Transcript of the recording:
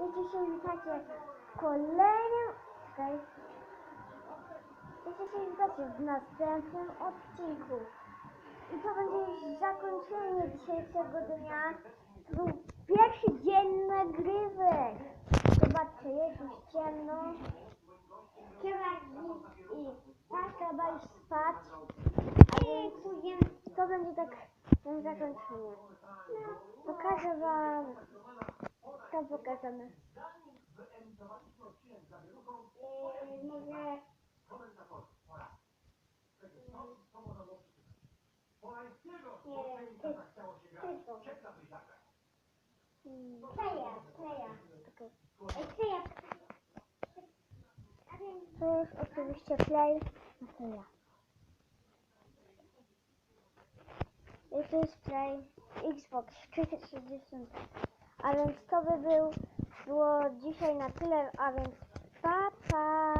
Wiecie się witacie w kolejnym... Czekaj. Wiecie się witacie w następnym odcinku. I to będzie zakończenie dzisiejszego dnia. To był pierwszy dzień nagrywek. Zobaczcie, jest już ciemno. Trzeba i trzeba już spać. A więc to będzie tak zakończenie. Pokażę wam. To pokażemy. Yy, może... Kleja, kleja. Kleja. To jest oczywiście play na kleja. To jest play Xbox 360. A więc to by był, było dzisiaj na tyle, a więc pa, pa!